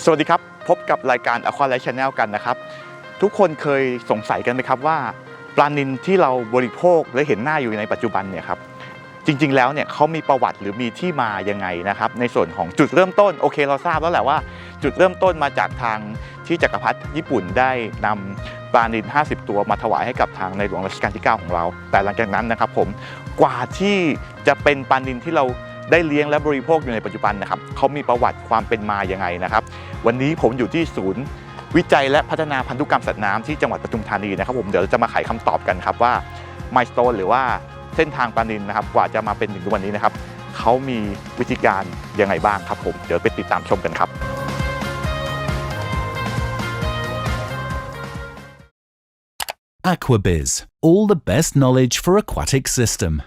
สวัสดีครับ พบกับรายการ Aqua Life Channel กันนะครับ ทุกคนเคยสงสัยกันไหมครับว่าปลานิลที่เราบริโภคและเห็นหน้าอยู่ในปัจจุบันเนี่ยครับจริง ๆ แล้วเนี่ยเขามีประวัติหรือมีที่มายังไงนะครับ ในส่วนของจุดเริ่มต้นโอเคเราทราบแล้วแหละว่า จุดเริ่มต้นมาจากทางที่จักรพรรดิญี่ปุ่นได้นำปลานิล50 ตัวมาถวายให้กับทางในหลวงรัชกาลที่ 9 ของเรา แต่หลังจากนั้นนะครับผมกว่าที่จะเป็นปลานิลที่เรา ได้เลี้ยงและบริโภคอยู่ในปัจจุบันนะครับเขามีประวัติความเป็นมาอยังไงนะครับ วันนี้ผมอยู่ที่ศูนย์วิจัยและพัฒนาพันธุกรรมสัตว์น้ำที่จังหวัดปทุมธานีนะครับผมเดี๋ยวจะมาไขคำตอบกันครับว่า m i l e s t o n e หรือว่าเส้นทางปลานินนะครับ กว่าจะมาเป็นถึงทุกวันนี้นะครับเขามีวิธีการยังไงบ้างครับผมเดี๋ยวไปติดตามชมกันครับ Aquabiz, all the best knowledge for aquatic system.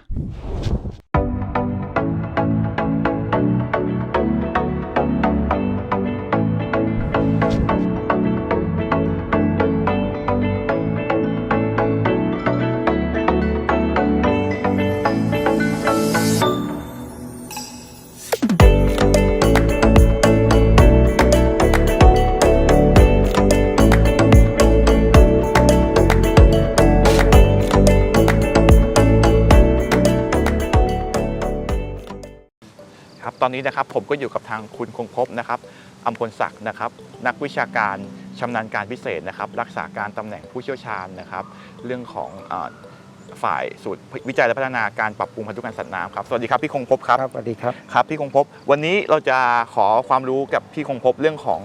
ตอนนี้นะครับผมก็อยู่กับทางคุณคงภพนะครับอัมพลศักดิ์นะครับ นักวิชาการชำนาญการพิเศษนะครับ รักษาการตำแหน่งผู้เชี่ยวชาญนะครับ เรื่องของเอ่อฝ่ายสูตรวิจัยและพัฒนาการปรับปรุงพันธุกรรมสัตว์น้ำครับ สวัสดีครับพี่คงภพครับครับสวัสดีครับครับพี่คงภพวันนี้เราจะขอความรู้กับพี่คงภพเรื่องของ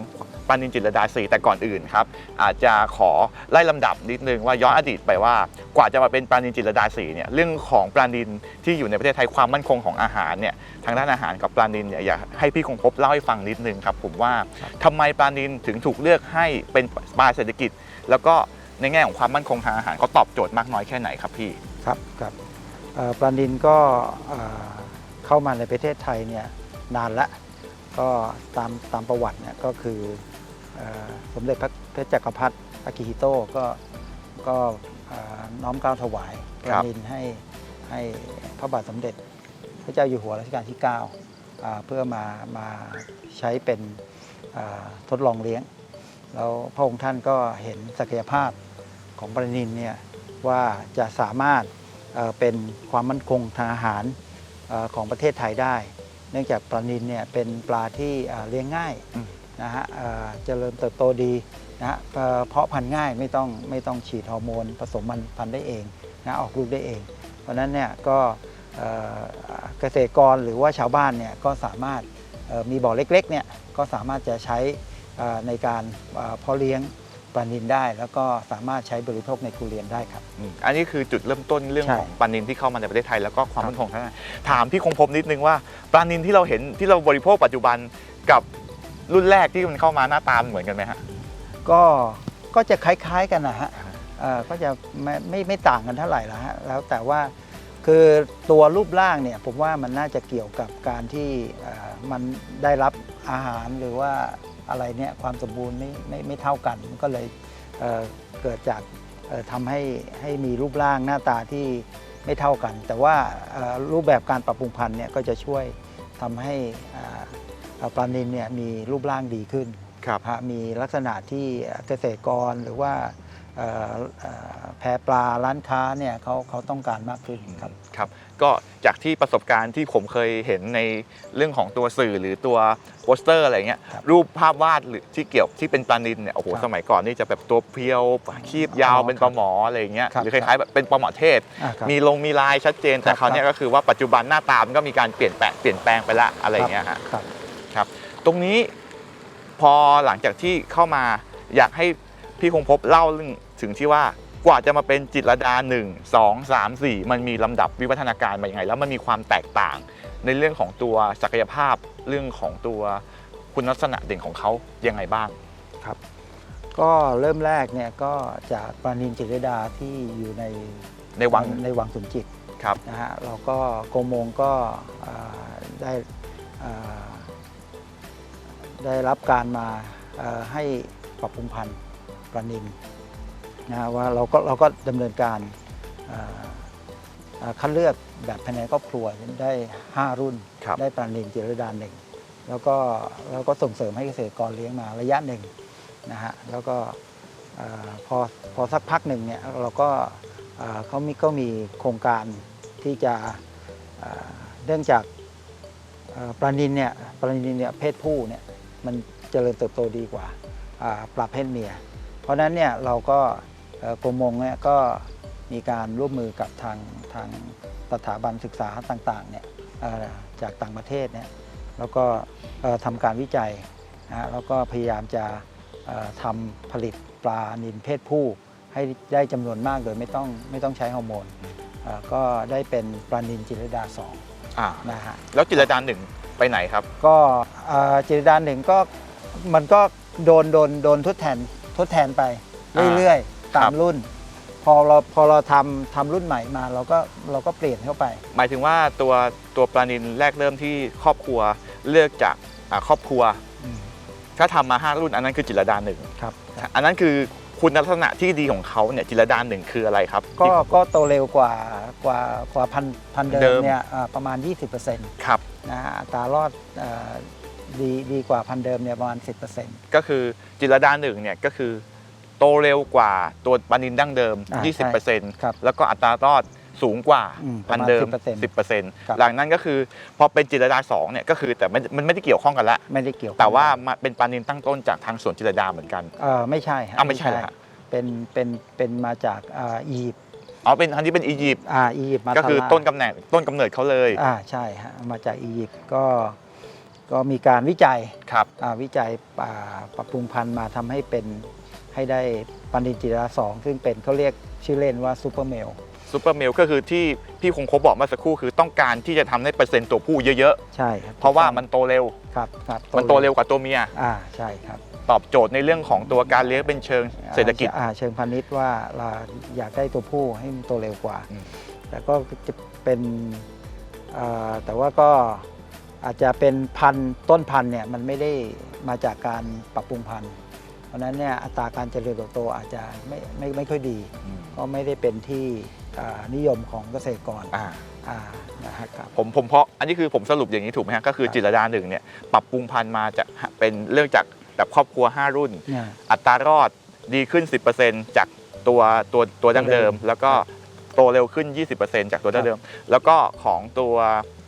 ปลานินจิตรลดาสีแต่ก่อนอื่นครับ อาจจะขอไล่ลำดับนิดนึงว่าย้อนอดีตไปว่ากว่าจะมาเป็นปลานินจิตรลดาสีเนี่ยเรื่องของปลานินที่อยู่ในประเทศไทยความมั่นคงของอาหารเนี่ย ทางด้านอาหารกับปลานินเนี่ยอยากให้พี่คงภพเล่าให้ฟังนิดนึงครับผมว่าทำไมปลานินถึงถูกเลือกให้เป็นปลาเศรษฐกิจ แล้วก็ในแง่ของความมั่นคงทางอาหารเขาตอบโจทย์มากน้อยแค่ไหนครับพี่ครับครับเอ่อปลานินก็เอ่อเข้ามาในประเทศไทยเนี่ยนานละก็ตามตามประวัติเนี่ยก็คือเอ่อสมเด็จพระพระจักรพรรดิอากิฮิโตะก็ก็เอ่อน้อมเกล้าถวายปคลารับนินให้ให้พระบาทสมเด็จ พระเจ้าอยู่หัวรัชกาลที่9อ่าเพื่อมามาใช้เป็นอ่าทดลองเลี้ยง แล้วพระองค์ท่านก็เห็นศักยภาพของปลานินเนี่ยว่าจะสามารถเอ่อเป็นความมั่นคงทางอาหารเอ่อของประเทศไทยได้ เนื่องจากปลานินเนี่ยเป็นปลาที่เอ่อเลี้ยงง่ายอืมนะฮะเอ่อเจริญเติบโตดีนะฮะเอ่อเพาะพันธุ์ง่ายไม่ต้องไม่ต้องฉีดฮอร์โมนผสมพันธุ์ได้เองนะออกลูกได้เอง เพราะฉะนั้นเนี่ยก็ เอ่อเกษตรกรหรือว่าชาวบ้านเนี่ยก็สามารถเอ่อมีบ่อเล็กๆเนี่ยก็สามารถจะใช้เอ่อในการเอ่อเพาะเลี้ยงปลานินได้ แล้วก็สามารถใช้บริโภคในครัวเรือนได้ครับอืมอันนี้คือจุดเริ่มต้นเรื่องใช่ของปลานินที่เข้ามาในประเทศไทยแล้วก็ความมั่นคงทางอาหารถามพี่คงพบนิดนึงว่าปลานินที่เราเห็นที่เราบริโภคปัจจุบันกับรุ่นแรกที่มันเข้ามาหน้าตามันเหมือนกันไหมฮะก็ก็จะคล้ายๆกันนะฮะเอ่อก็จะไม่ไม่ไม่ต่างกันเท่าไหร่ละฮะแล้วแต่ว่า คือตัวรูปร่างเนี่ยผมว่ามันน่าจะเกี่ยวกับการที่เอ่อมันได้รับอาหารหรือว่าอะไรเนี่ยความสมบูรณ์ไม่ไม่ไม่เท่ากันมันก็เลยเอ่อเกิดจากเอ่อทำให้ให้มีรูปร่างหน้าตาที่ไม่เท่ากัน แต่ว่าเอ่อรูปแบบการปรับปรุงพันธุ์เนี่ยก็จะช่วยทำให้อ่าปลานินเนี่ยมีรูปร่างดีขึ้นครับฮะมีลักษณะที่เกษตรกรหรือว่าเอ่อเอ่อ แพปลาร้านค้าเนี่ยเขาเขาต้องการมากขึ้นครับครับ ก็จากที่ประสบการณ์ที่ผมเคยเห็นในเรื่องของตัวสื่อหรือตัวโปสเตอร์อะไรเงี้ยครับรูปภาพวาดหรือที่เกี่ยวที่เป็นปลานินเนี่ยโอ้โหครับสมัยก่อนนี่จะแบบตัวเพียวคีบยาวอ๋อเป็นปลาหมออะไรเงี้ยครับหรือคล้ายๆแบบเป็นปลาหมอเทศอะครับมีลงมีลายชัดเจน แต่ครับคราวเนี้ยก็คือว่าปัจจุบันหน้าตามันก็มีการเปลี่ยนแปลงเปลี่ยนแปลงไปละอะไรเงี้ยฮะครับครับ ตรงนี้พอหลังจากที่เข้ามาอยากให้พี่คงพบเล่าเรื่อง ถึงที่ว่ากว่าจะมาเป็นจิตรลดา 1 2 3 4 มันมีลำดับวิวัฒนาการมาอย่างไงแล้วมันมีความแตกต่าง ในเรื่องของตัวศักยภาพเรื่องของตัวคุณลักษณะเด่นของเขายังไงบ้างครับ ก็เริ่มแรกเนี่ยก็จากปลานินจิตรลดาที่อยู่ในในวังในวังสุนจิตครับนะฮะเราก็โกมงก็อ่าได้อ่าได้รับการมาเอ่อให้ปรับปรุงพันธุ์ปลานิน นะฮะว่าเราก็เราก็ดำเนินการอ่าอ่าคัดเลือกแบบภายในครอบครัวได้ 5 รุ่น ครับ ได้ปลานินจิรดาหนึ่งแล้วก็แล้วก็ส่งเสริมให้เกษตรกรเลี้ยงมาระยะหนึ่งนะฮะแล้วก็เออพอพอสักพักหนึ่งเนี่ยเราก็เอ่อเขามีก็มีโครงการที่จะเอ่อเนื่องจากเอ่อปลานินเนี่ยปลานินเนี่ยเพศผู้เนี่ยมันเจริญเติบโตดีกว่าอ่าปลาเพศเมีย เพราะฉะนั้นเนี่ยเราก็เอ่อ กรมมงเนี่ยก็มีการร่วมมือกับทางทางสถาบันศึกษาต่างๆเนี่ยเอ่อจากต่างประเทศเนี่ยแล้วก็เอ่อทำการวิจัยนะฮะแล้วก็พยายามจะเอ่อทำผลิตปลานิลเพศผู้ ให้ได้จำนวนมากโดยไม่ต้องไม่ต้องใช้ฮอร์โมนเอ่อก็ได้เป็นปลานินจิรดา2อ่านะฮะแล้วจิรดาหนึ่งไปไหนครับ ก็เอ่อจิรดาหนึ่งก็มันก็โดนโดนโดนทดแทนทดแทนไปอ่าเรื่อยๆ ตาครัมบรุ่น พอเราพอเราทำทำรุ่นใหม่มาเราก็เราก็เปลี่ยนเข้าไป หมายถึงว่าตัวตัวปลานินแรกเริ่มที่ครอบครัวเลือกจากอ่าครอบครัวถ้าทำมา5รุ่นอันนั้นคือจิรดาหนึ่งครับ อันนั้นคือคุณลักษณะที่ดีของเขาเนี่ยจิรดาหนึ่งคืออะไรครับก็ที่ ก็โตเร็วกว่ากว่ากว่าพันพันเดิเดิมม เนี่ยอ่าประมาณ 20%นครับะฮะอัตรารอดเอ่อดีดีกว่าพันเดิมเนี่ยประมาณ 10%ก็คือจิรดาหนึ่งเนี่ยก็คือ โตเร็วกว่าตัวปลานินดั้งเดิม อ่าใช่20%ครับแล้วก็อัตรารอดสูงกว่าอืมพันเดิมประมาณ10%ครับ 10%หลังนั้นก็คือพอเป็นจิรดาสองเนี่ยก็คือแต่มันมันไม่ได้เกี่ยวข้องกันละ ไม่ได้เกี่ยวข้องแต่ว่ามาเป็นปลานินตั้งต้นจากทางสวนจิรดาเหมือนกัน เออไม่ใช่ฮะอ้าวไม่ใช่เหรอฮะ เป็นเป็นเป็นมาจากอ่าอียิปต์อ๋อเป็นอันนี้เป็นอียิปต์อ่าอียิปต์มาก็คือทาราต้นกำเนิดต้นกำเนิดเขาเลยอ่าใช่ฮะมาจากอียิปต์ก็ก็มีการวิจัยครับ อ่าวิจัยอ่าปรับปรุงพันธุ์มาทำให้เป็น ให้ได้ปันดินจิราสองซึ่งเป็นเขาเรียกชื่อเล่นว่าซูเปอร์เมลซูเปอร์เมลก็คือที่พี่คงคบบอกเมื่อสักครู่คือต้องการที่จะทำให้เปอร์เซ็นต์ตัวผู้เยอะใช่ครับๆ เพราะว่ามันโตเร็ว ครับครับมันโตเร็วกว่าตัวเมีย อ่าใช่ครับตอบโจทย์ในเรื่องของตัวการเลี้ยงเป็นเชิงเศรษฐกิจ อ่าเชิงพาณิชย์ว่าเราอยากได้ตัวผู้ให้มันโตเร็วกว่า อืม แต่ก็จะเป็นอ่าแต่ว่าก็อาจจะเป็นพันธุ์ต้นพันธุ์เนี่ยมันไม่ได้มาจากการปรับปรุงพันธุ์ เพราะฉะนั้นเนี่ยอัตราการเจริญเติบโตอาจจะไม่ไม่ไม่ค่อยดีก็ไม่ได้เป็นที่อ่านิยมของเกษตรกรอ่าอ่านะฮะครับผมผมเพราะอันนี้คือผมสรุปอย่างนี้ถูกไหมฮะก็คือครับจิตรดาหนึ่งเนี่ยปรับปรุงพันธุ์มาจากเป็นเรื่องจากแบบครอบครัว 5 รุ่นเนี่ยอัตรารอดดีขึ้น 10%จากตัวตัวตัวดั้งเดิม แล้วก็โตเร็วขึ้น 20%จากตัวดั้งเดิม แล้วก็ของตัว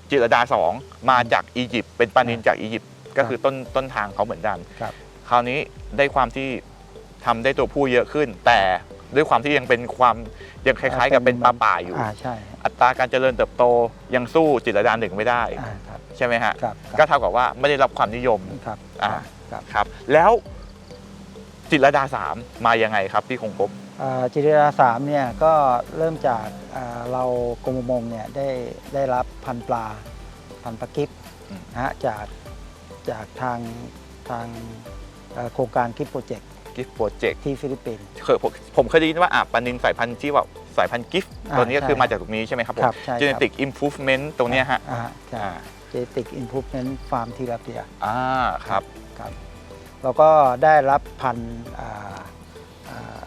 จิรดา 2 มาจากอียิปต์เป็นปลานินจากอียิปต์ก็คือต้นต้นทางเขาเหมือนกันค รับคราวนี้ได้ความที่ทำได้ตัวผู้เยอะขึ้น แต่ด้วยความที่ยังเป็นความยังคล้ายๆ กับเป็นปลาป่าอยู่อ่าใช่อัตราการเจริญเติบโตยังสู้จิตรดาหนึ่งไม่ได้อ่าครับใช่ไหมฮะครับก็เท่ากับว่าไม่ได้รับความนิยมครับอ่าครับครับแล้วจิตรดาสามมายังไงครับพี่คงพบอ่าจิตรดาสามเนี่ยก็เริ่มจากอ่าเรากรมประมงเนี่ยได้ได้รับพันธุ์ปลาพันธุ์ปลากิฟอืมนะฮะจากจากทางทางเอ่อ โครงการกิฟโปรเจกต์กิฟต์โปรเจกต์ที่ฟิลิปปินส์เคยผมผมเคยได้ยินว่าอะปลานินสายพันธุ์ที่ว่าสายพันธุ์กิฟต์อ่าตัวนี้ก็คือใช่มาจากตรงนี้ใช่ไหมครับผมครับใช่ครับ genetic improvement ตรงเนี้ยฮะอ่าใช่อ่า Genetic Improvement Farm ทีลาเปียอ่าครับครับเราก็ได้รับพันธุ์อ่าอ่า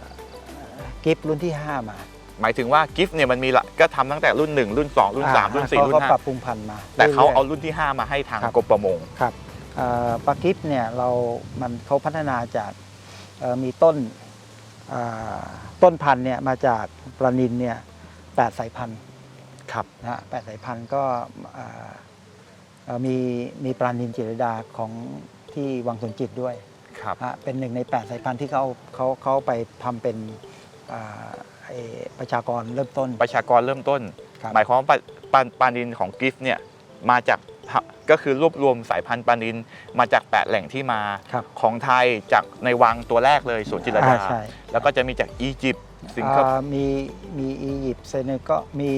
กิฟรุ่นที่ 5 มาหมายถึงว่ากิฟต์เนี่ยมันมีละก็ทำตั้งแต่รุ่น 1 รุ่น 2 รุ่นอ่า3รุ่น4เขารุ่ก็นปรับปรุงพันธุ์มา5แต่เขารื่ยๆเอารุ่นที่ 5 มาให้ทางครับกรมประมงครับเอ่อ ปลากิฟเนี่ยเรามันเขาพัฒนาจากเอ่อมีต้นอ่าต้นพันธุ์เนี่ยมาจากปลานินเนี่ยแปดสายพันธุ์ครับนะฮะแปดสายพันธุ์ก็อ่าเอ่อมีมีปลานินจิรดาของที่วังสวนจิตด้วยครับฮะเป็นหนึ่งใน 8 สายพันธุ์ที่เขาเขาเขาไปทำเป็นอ่าไอ้ประชากรเริ่มต้น ประชากรเริ่มต้นครับหมายความว่าปลาปลาปลานินของกิฟต์เนี่ยมาจาก ก็คือรวบรวมสายพันธุ์ปลานินมาจาก 8 แหล่งที่มาครับของไทยจากในวังตัวแรกเลยสวนจิรดา อ่าใช่ แล้วก็จะมีจากอียิปต์สิงคโปร์ อ่ามีมีอียิปต์เซเนก็มี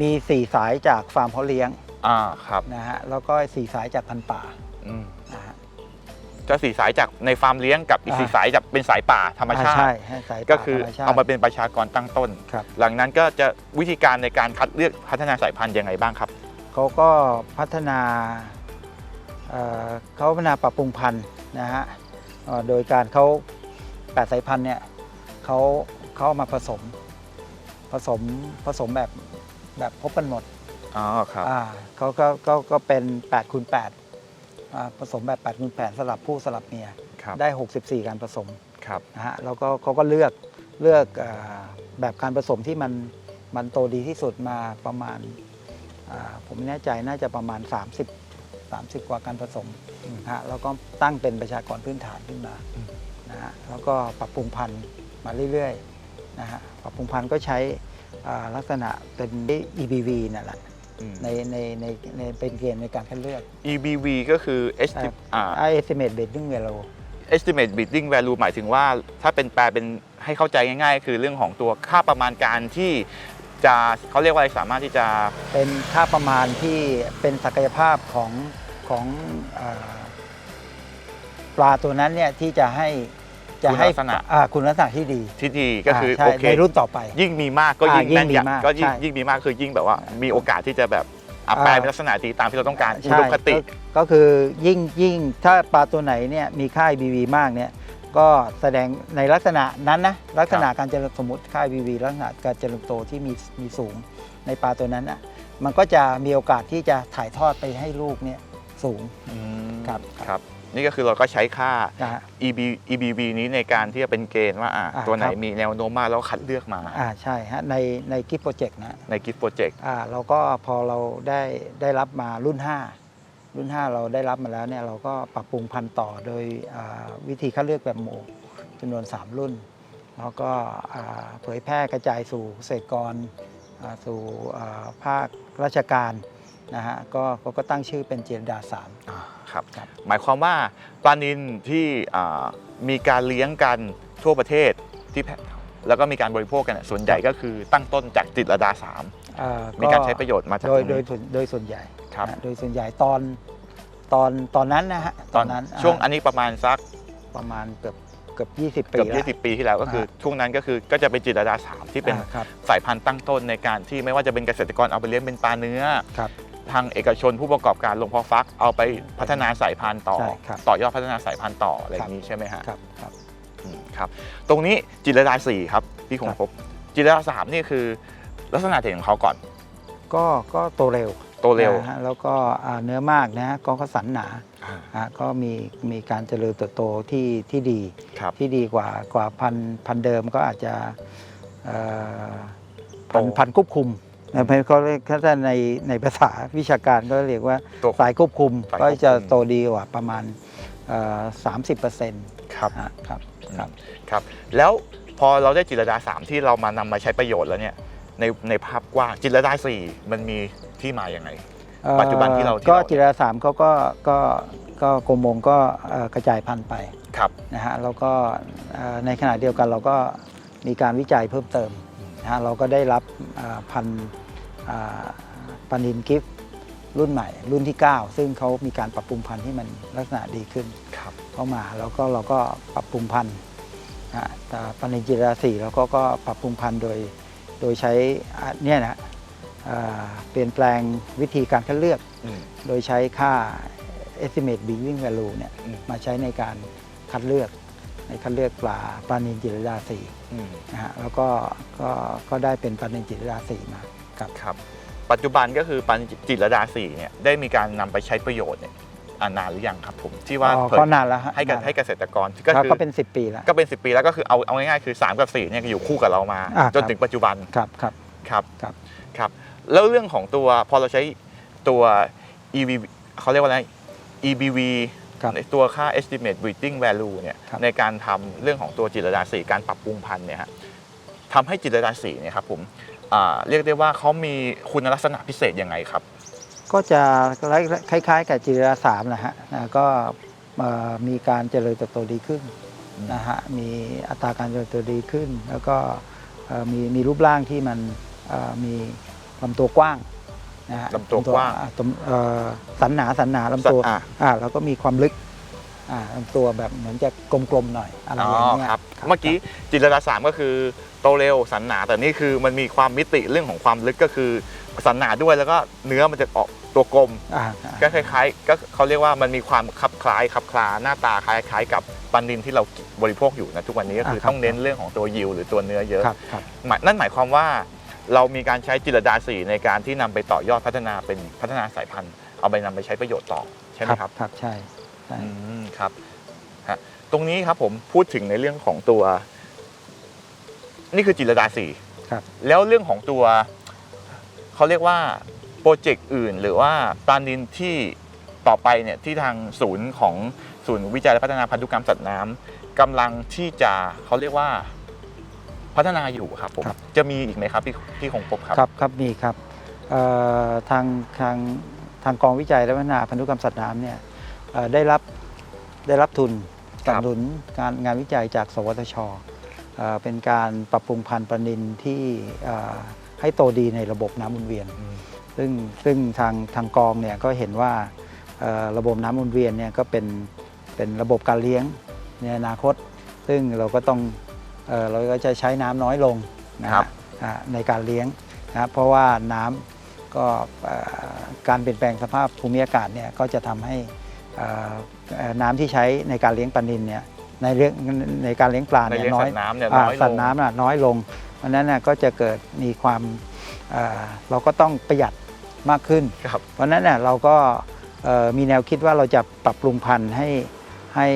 มีสี่สายจากฟาร์มเพาะเลี้ยงอ่าครับนะฮะแล้วก็สี่สายจากพันธุ์ป่าอืมนะฮะ จะสีสายจากในฟาร์มเลี้ยงกับอีกอ่า สีสายจากเป็นสายป่าธรรมชาอ่ติใช่ให้สายป่าก็คือธรรมชาติ เอามาเป็นประชากรตั้งต้น ครับ หลังนั้นก็จะวิธีการในการคัดเลือกพัฒนาสายพันธุ์ยังไงบ้างครับ เขาก็พัฒนาเอ่อเขาพัฒนาปรับปรุงพันธุ์นะฮะเอ่อโดยการเขาแปดสายพันธุ์เนี่ยเขาเขาเอามาผสมผสมผสมแบบแบบพบกันหมดอ๋อครับอ่าเขาก็ก็ก็เป็น8คูณ8อ่าผสมแบบ8คูณ8สลับผู้สลับเมียครับได้ 64 การผสมครับนะฮะแล้วก็เขาก็เลือกเลือกอาแบบการผสมที่มันมันโตดีที่สุดมาประมาณอ่า ผมไม่แน่ใจน่าจะประมาณ 30 30 กว่าการผสมนะฮะแล้วก็ตั้งเป็นประชากรพื้นฐานขึ้นมานะฮะแล้วก็ปรับปรุงพันธุ์มาเรื่อยๆนะฮะปรับปรุงพันธุ์ก็ใช้อ่าลักษณะเป็น EBV นั่นแหละอืมในในในในเป็นเกณฑ์ในการคัดเลือก EBV ก็คือ esti- อ่า estimate bedding value estimate bidding value หมายถึงว่าถ้าเป็นแปลเป็นให้เข้าใจง่าย ๆ คือเรื่องของตัวค่าประมาณการที่ จะเขาเรียกว่าอะไรสามารถที่จะเป็นค่าประมาณที่เป็นศักยภาพของของอาปลาตัวนั้นเนี่ยที่จะให้จะให้คุณลักษณะอ่าคุณลักษณะที่ดีที่ดีก็คือใช่โอเค ในรุ่นต่อไป ยิ่งมีมากก็ยิ่งอ่ายิ่งแม่นมียำมากก็ยิ่งใช่ยิ่งมีมากคือยิ่งแบบว่า มีโอกาสที่จะแบบอะอ่า แปลเป็นลักษณะดีตามที่เราต้องการอุใช่ดมคติ ก็ก็คือยิ่งยิ่งถ้าปลาตัวไหนเนี่ยมีค่า IBV มากเนี่ย ก็แสดงในลักษณะนั้นนะลักษณะการเจริญสมมติค่า IBV ลักษณะการเจริญโตที่มีมีสูงในปลาตัวนั้นอะมันก็จะมีโอกาสที่จะถ่ายทอดไปให้ลูกเนี่ยสูงอืมครับครับ นี่ก็คือเราก็ใช้ค่านะฮะ EB EBV นี้ในการที่จะเป็นเกณฑ์ว่าอะอ่าตัวไหนครับมีแนวโน้มมากแล้วคัดเลือกมาอ่าใช่ฮะในในกิฟต์โปรเจกต์นะในกิฟต์โปรเจกต์อ่าเราก็พอเราได้ได้รับมารุ่น 5 รุ่น 5 เราได้รับมาแล้วเนี่ยเราก็ปรับปรุงพันธุ์ต่อโดยอ่าวิธีคัดเลือกแบบหมู่จำนวน 3 รุ่น แล้วก็อ่าเผยแพร่กระจายสู่เกษตรกรอ่าสู่อ่าภาคราชการนะฮะก็ก็ก็ตั้งชื่อเป็นเจนดาสามครับครับหมายความว่าปลานินที่อ่ามีการเลี้ยงกันทั่วประเทศที่แพร่แล้วก็มีการบริโภคกันเนี่ยส่วนใหญ่ก็คือตั้งต้นจากจิตรลดาสามอ่ามีการใช้ประโยชน์มาจากโดยตรงโดยนี้ส่วนโดยส่วนใหญ่ ครับนะโดยส่วนใหญ่ตอนตอนตอนนั้นนะฮะตอนนั้นช่วงอ่าอันนี้ประมาณสักประมาณเกือบเกือบ20 ปีเกือบแล้ว20 ปีที่แล้วก็คือ ช่วงนั้นก็คือก็จะเป็นจิตรลดาสามที่เป็นอ่าครับสายพันธุ์ตั้งต้นในการที่ไม่ว่าจะเป็นเกษตรกรเอาไปเลี้ยงเป็นปลาเนื้อครับทางเอกชนผู้ประกอบการลงพอฟักเอาไปพัฒนาสายพันธุ์ต่อใช่ครับต่อยอดพัฒนาสายพันธุ์ต่ออะไรอย่างนี้ใช่ไหมฮะครับครับอืมครับ ตรงนี้จิตรลดาสี่ครับพี่คงครับพบจิตรลดาสามนี่คือ ลักษณะเด่นของเขาก่อน ก็ก็โตเร็ว โตเร็ว นะฮะแล้วก็อ่าเนื้อมากนะฮะก็ก็สันหนาฮะก็มีมีการเจริญเติบโตที่ที่ดีครับ ที่ดีกว่ากว่าพันธุ์พันธุ์เดิมก็อาจจะเอ่อพันธุ์โต พันธุ์ควบคุมนะเพราะเขาเรียกถ้าในในภาษาวิชาการก็เรียกว่าตัว สายควบคุมสายควบคุม ก็จะโตดีกว่าประมาณสามสิบเปอร์เซ็นต์ครับครับครับ ครับ แล้วพอเราได้จิตรลดาสามที่เรามานำมาใช้ประโยชน์แล้วเนี่ยในในภาพกว้างจิตรลดาสี่มันมี ที่มาอย่างไง ปัจจุบันที่เราที่ก็เราจิราสามเขาก็ก็ก็กรมมงก็เอ่อกระจายพันธุ์ไปครับ นะฮะแล้วก็เอ่อในขณะเดียวกันเราก็มีการวิจัยเพิ่มเติมนะฮะเราก็ได้รับอ่าพันธุ์อ่าปานินกิฟต์รุ่นใหม่ รุ่นที่ 9 ซึ่งเขามีการปรับปรุงพันธุ์ที่มันลักษณะดีขึ้น ครับ เข้ามาแล้วก็เราก็ปรับปรุงพันธุ์นะฮะแต่ปานินจิราสี่เราก็ก็ปรับปรุงพันธุ์โดยโดยใช้อะเนี่ยนะอ่า เปลี่ยนแปลงวิธีการคัดเลือกอืมโดยใช้ค่า estimate breeding value เนี่ยอืมมาใช้ในการคัดเลือกในคัดเลือกปลาปลานินจิรดาสีอืมนะฮะแล้วก็ก็ก็ได้เป็นปลานินจิรดาสีมาครับครับ ปัจจุบันก็คือปันจิตรลดาสี่เนี่ยได้มีการนำไปใช้ประโยชน์เนี่ยอ่านานหรือยังครับผมที่ว่าอ๋อเผยก็นานแล้วฮะให้กับนานให้เกษตรกรก็ก็คือก็เป็น 10 ปีแล้วก็เป็น 10 ปีแล้วก็คือเอาเอาง่ายๆคือ 3 กับ4เนี่ยอยู่คู่กับเรามาอ่าจนถึงปัจจุบันครับครับครับครับครับ แล้วเรื่องของตัวพอเราใช้ตัว EV เขาเรียกว่าอะไร EBV ครับในตัวค่า estimate breeding value เนี่ยครับในการทำเรื่องของตัวจิตรลดาสีการปรับปรุงพันธุ์เนี่ยฮะทำให้จิตรลดาสีเนี่ยครับผมอ่าเรียกได้ว่าเขามีคุณลักษณะพิเศษยังไงครับ ก็จะคล้ายๆ กับจิรดาสามนะฮะนะก็เอ่อมีการเจริญเติบโตดีขึ้นอืมนะฮะมีอัตราการเจริญเติบโตดีขึ้น แล้วก็เอ่อมีมีรูปร่างที่มันเอ่อมี ลำตัวกว้างนะฮะลำตัวกว้างอ่ลำเอ่อสันหนาสันหนาลำตัวอ่าอ่าแล้วก็มีความลึกอ่าลำตัวแบบเหมือนจะกลมๆหน่อยอะไรอ๋ออย่างเงี้ยครับ เมื่อกี้จิตรลดาสามก็คือโตเร็วสันหนา แต่นี่คือมันมีความมิติเรื่องของความลึกก็คือสันหนาด้วยแล้วก็เนื้อมันจะออกตัวกลม อ่าก็คล้ายๆก็เขาเรียกว่ามันมีความคลับคล้ายคลับคลาหน้าตาคล้ายๆ กับปันดินที่เราบริโภคอยู่นะทุกวันนี้ก็คือต้องเน้นเรื่องของตัวยิวหรือตัวเนื้อเยอะ ครับครับ หมายนั่นหมายความว่า เรามีการใช้จิตรลดาสีในการที่นำไปต่อยอดพัฒนาเป็นพัฒนาสายพันธุ์ เอาไปนำไปใช้ประโยชน์ต่อใช่ไหมครับครับใช่ใช่อืมครับฮะตรงนี้ครับผมพูดถึงในเรื่องของตัว นี่คือจิตรลดาสี่ครับ แล้วเรื่องของตัวเขาเรียกว่าโปรเจกต์อื่น หรือว่าปลานินที่ต่อไปเนี่ยที่ทางศูนย์ของศูนย์วิจัยและพัฒนาพันธุกรรมสัตว์น้ำกำลังที่จะเขาเรียกว่า พัฒนาอยู่ครับผมครับ จะมีอีกไหมครับพี่พี่คงพบครับครับครับมีครับเอ่อทางทางทางกองวิจัยและพัฒนาพันธุกรรมสัตว์น้ำเนี่ยเอ่อได้รับได้รับทุนสครับนับสนุนการงานวิจัยจาก สวทชเอ่อเป็นการปรับปรุงพันธุ์ปลานินที่เอ่อให้โตดีในระบบน้ำหมุนเวียน อืม ซึ่งซึ่งทางทางกองเนี่ยก็เห็นว่าเอ่อระบบน้ำหมุนเวียนเนี่ยก็เป็นเป็นระบบการเลี้ยงในอนาคต ซึ่งเราก็ต้อง เอ่อเราก็จะใช้น้ำน้อยลงนะฮะครับอ่าในการเลี้ยงนะครับเพราะว่าน้ำก็เอ่อการเปลี่ยนแปลงสภาพภูมิอากาศเนี่ยก็จะทำให้เอ่อเอ่อน้ำที่ใช้ในการเลี้ยงปลานิลเนี่ยในเรื่องในการเลี้ยงปลาในเนี่ยเรื่องน้อสัยตว์น้ำเนี่ยอ่าน้อยลสัตงว์น้ำน่ะน้อยลง เพราะฉะนั้นน่ะก็จะเกิดมีความเอ่อเราก็ต้องประหยัดมากขึ้นครับเพราะฉะนั้นน่ะเราก็เอ่อมีแนวคิดว่าเราจะปรับปรุงพันธุ์ให้ให้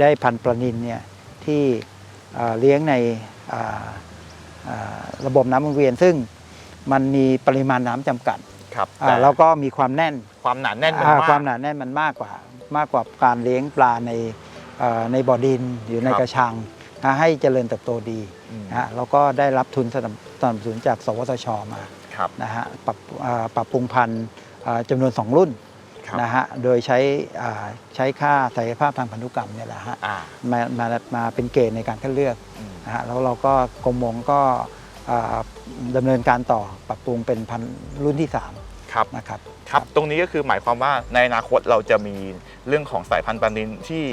ได้พันธุ์ปลานิลเนี่ยที่ เอ่อเลี้ยงในอ่าอ่าระบบน้ำหมุนเวียน ซึ่งมันมีปริมาณน้ำจำกัดครับอ่าแต่แล้วก็มีความแน่นความหนาแน่นมันอ่ามากความหนาแน่นมันมากกว่ามากกว่าการเลี้ยงปลาในเอ่อในบ่อดินอยู่ในครับกระชังนะให้เจริญเติบโตดีอืมนะฮะแล้วก็ได้รับทุนสนับสนับสนุนจาก สวทชมาครับนะฮะปรับอ่าปรับปรุงพันธุ์อ่าจำนวน 2 รุ่นครับ นะฮะโดยใช้อ่าใช้ค่าศักยภาพทางพันธุกรรมเนี่ยแหละฮะอ่ามามามาเป็นเกณฑ์ในการคัดเลือกอืมนะฮะแล้วเราก็กรมมงก็อ่าดำเนินการต่อปรับปรุงเป็นพันธุ์รุ่นที่ครับ3นะครับครับ ตรงนี้ก็คือหมายความว่าในอนาคตเราจะมีเรื่องของสายพันธุ์ปลานินที่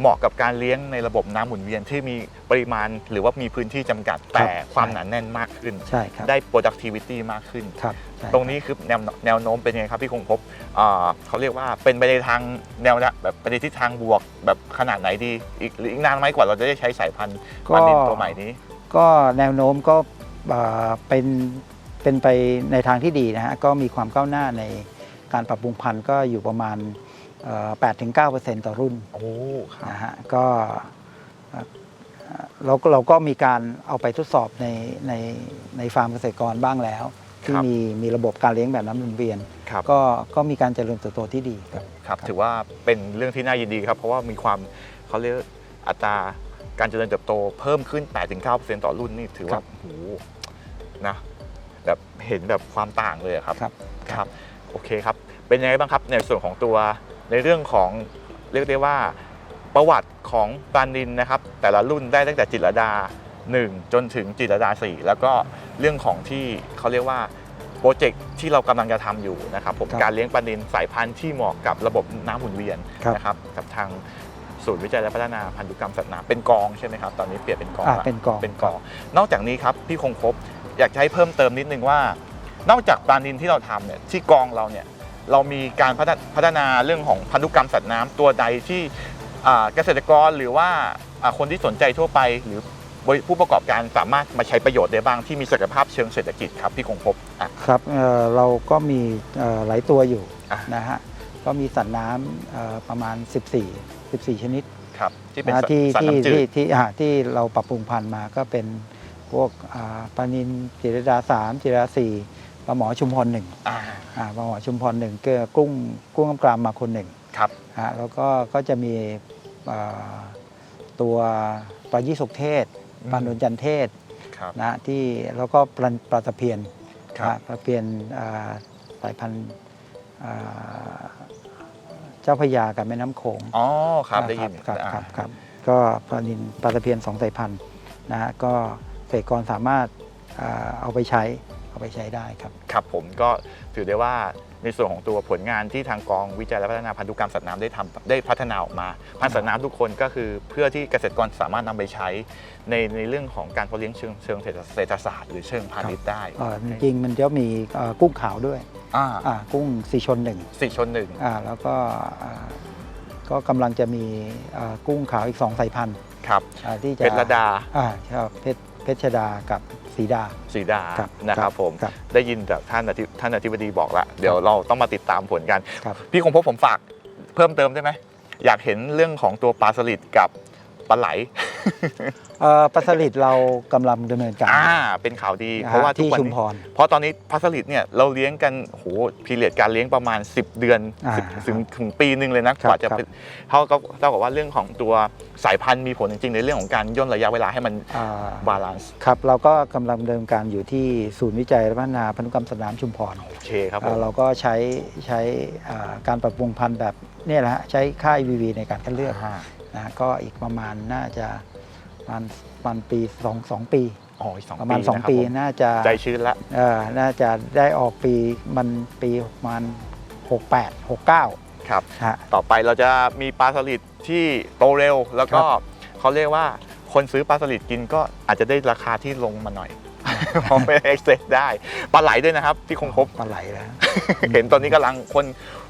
เหมาะกับการเลี้ยงในระบบน้ำหมุนเวียนที่มีปริมาณ หรือว่ามีพื้นที่จำกัดแต่ความหนาแน่นมากขึ้น ใช่ครับได้ productivity มากขึ้น ครับใช่ตรงนี้คือแนวแนวโน้มเป็นยังไงครับพี่คงพบอ่าเขาเรียกว่าเป็นไปในทางแนวละแบบไปในทิศทางบวกแบบขนาดไหนดีอีกหรืออีกนานไหมกว่าเราจะได้ใช้สายพันธุ์ปลานินตัวใหม่นี้ ก็แนวโน้มก็เอ่อเป็นเป็นไปในทางที่ดีนะฮะก็มีความก้าวหน้าในการปรับปรุงพันธุ์ก็อยู่ประมาณเอ่อ 8-9%ต่อรุ่นโอ้ครับนะฮะก็เอ่อเราก็เราก็มีการเอาไปทดสอบในในในฟาร์มเกษตรกรบ้างแล้ว ที่ครับมีมีระบบการเลี้ยงแบบน้ำหมุนเวียน ครับก็ก็มีการเจริญเติบโตที่ดีครับ ครับ ถือว่าเป็นเรื่องที่น่ายินดีครับ เพราะว่ามีความเขาเรียกอัตราการเจริญเติบโตเพิ่มขึ้น 8-9%ต่อรุ่นนี่ถือว่าครับ โอ้โหนะแบบเห็นแบบความต่างเลยอะครับ ครับ ครับ โอเคครับ เป็นยังไงบ้างครับในส่วนของตัว ในเรื่องของเรียกได้ว่าประวัติของปลานินนะครับ แต่ละรุ่นได้ตั้งแต่จิตรลดา 1 จนถึงจิตรลดา 4 แล้วก็เรื่องของที่เขาเรียกว่าโปรเจกต์ที่เรากำลังจะทำอยู่นะครับผมครับการเลี้ยงปลานินสายพันธุ์ที่เหมาะกับระบบน้ำหมุนเวียนครับนะครับกับทางศูนย์วิจัยและพัฒนาพันธุกรรมสัตว์น้ำเป็นกองใช่ไหมครับตอนนี้เปลี่ยนเป็นกองอ่าละเป็นกองเป็นกอง นอกจากนี้ครับพี่คงพบอยากจะให้เพิ่มเติมนิดนึงว่า นอกจากปลานินที่เราทำเนี่ยที่กองเราเนี่ย เรามีการพัฒนพัฒนาเรื่องของพันธุกรรมสัตว์น้ำตัวใดที่อ่าเกษตรกรหรือว่าอ่าคนที่สนใจทั่วไป หรือบริผู้ประกอบการสามารถมาใช้ประโยชน์ได้บ้างที่มีศักยภาพเชิงเศรษฐกิจครับพี่คงพบอะครับเอ่อเราก็มีเอ่อหลายตัวอยู่อะนะฮะก็มีสัตว์น้ำเอ่อประมาณ 14 14 ชนิดครับที่เป็นนะสัตที่ว์สัตว์ที่น้ำจืที่ดที่อ่าที่เราปรับปรุงพันธุ์มาก็เป็นพวกอ่าปลานินจิรดาสามจิรดาสี่ ปลาหมอชุมพรหนึ่งอ่าอ่าปลาหมอชุมพรหนึ่งเกลือกุ้งกุ้งกำกรามมาคนหนึ่งครับฮะแล้วก็ก็จะมีอ่าตัวปลายี่สกเทศปลาหนุนจันเทศครับ นะที่แล้วก็ปลาปลาตะเพียนครับ นะปลาตะเพียนอ่าสายพันธุ์อ่าเจ้าพระยากับแม่น้ำโขง อ๋อครับได้ยินครับอ่าครับครับ ก็ปลานินปลาตะเพียนสองสายพันธุ์นะฮะก็เกษตรกรสามารถอ่าเอาไปใช้ เอาไปใช้ได้ครับ ครับผมก็ถือได้ว่าในส่วนของตัวผลงานที่ทางกองวิจัยและพัฒนาพันธุกรรมสัตว์น้ำได้ทำได้พัฒนาออกมา พันธุ์สัตว์น้ำทุกคนก็คือเพื่อที่เกษตรกรสามารถนำไปใช้ในในเรื่องของการเพาะเลี้ยงเชิงเชิงเศรษฐศาสตร์หรือเชิงพาณิชย์ได้เอ่อจริงๆมันจะมีเอ่อกุ้งขาวด้วยอ่าอ่ากุ้งสีชนหนึ่งสี่ชนหนึ่งอ่าแล้วก็อ่าก็กำลังจะมีอ่ากุ้งขาวอีกสองสายพันธุ์ครับอ่าที่จะเพชรระดาอ่าครับเพชร เพชรดากับสีดา สีดาครับนะครับผมครับได้ยินจากท่านอธิท่านอธิบดีบอกละเดี๋ยวเราต้องมาติดตามผลกัน ครับ พี่คงพบผมฝากเพิ่มเติมได้ไหม อยากเห็นเรื่องของตัวปลาสลิดกับ ปลาไหลเอ่อปลาสลิดเรากำลังดำเนินการอ่าเป็นข่าวดี นฮเพราะว่าทุกที่วันชุมนี้พร เพราะตอนนี้ปลาสลิดเนี่ยเราเลี้ยงกันโหพีเรียดการเลี้ยงประมาณ 10 เดือนอ่า10ถึงถึงปีหนึ่งเลยนะครับกว่าจะครับ เป็นเท่ากับเท่ากับว่าเรื่องของตัวสายพันธุ์มีผลจริงๆในเรื่องของการย่นระยะเวลาให้มันอ่าบาลานซ์ครับเราก็กำลังดำเนินการอยู่ที่ศูนย์วิจัยและพัฒนาพันธุกรรมสนามชุมพรโอเคครับผอ่ามเราก็ใช้ใช้อ่าการปรับปรุงพันธุ์แบบเนี่ยแหละฮะใช้ค่าย VV ในการคัดเลือก อ่า นะก็อีกประมาณน่าจะประมาณประมาณปีสองสองปีอ๋ออีกสองประมาณปีสองนะครับปีผมน่าจะใจชื้นละ เอ่อน่าจะได้ออกปีมันปีประมาณ68 69ครับ ฮะ ต่อไปเราจะมีปลาสลิดที่โตเร็ว แล้วก็ครับเขาเรียกว่าคนซื้อปลาสลิดกินก็อาจจะได้ราคาที่ลงมาหน่อยเพราะไม่เอ็กเซสได้ปลาไหลด้วยนะครับ ที่คงพบปลาไหลแล้วเห็นตอนนี้กำลังคน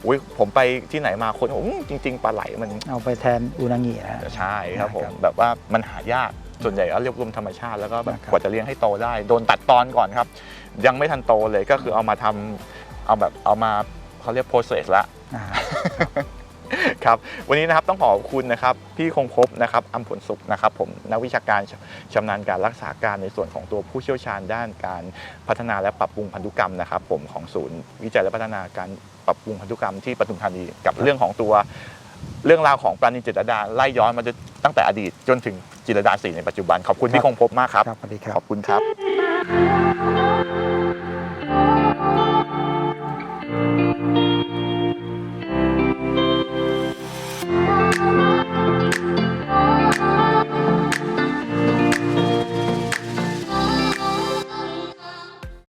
อุ้ยผมไปที่ไหนมาคนอืมจริง ๆปลาไหลมันเอาไปแทนอุนางินะฮะใช่ครับผมครับแบบว่ามันหายากส่วนใหญ่ก็เรียบรวมธรรมชาติแล้วก็แบบนะครับกว่าจะเลี้ยงให้โตได้ โดนตัดตอนก่อนครับ ยังไม่ทันโตเลยก็คือเอามาทำเอาแบบเอามาเขาเรียก process ละอ่า ครับวันนี้นะครับต้องขอบคุณนะครับพี่คงพบนะครับอัมผลสุขนะครับผมนักวิชาการชชำนาญการรักษาการในส่วนของตัวผู้เชี่ยวชาญด้านการพัฒนาและปรับปรุงพันธุกรรมนะครับผมของศูนย์วิจัยและพัฒนาการปรับปรุงพันธุกรรมที่ปทุมธานีกับเรื่องของตัวเรื่องราวของปราณีจิตรดาไล่ย้อนมาจนตั้งแต่อดีตจนถึงจิตรดาสีในปัจจุบัน ขอบคุณพี่คงพบมากครับครับสวัสดีครับขอบคุณครับ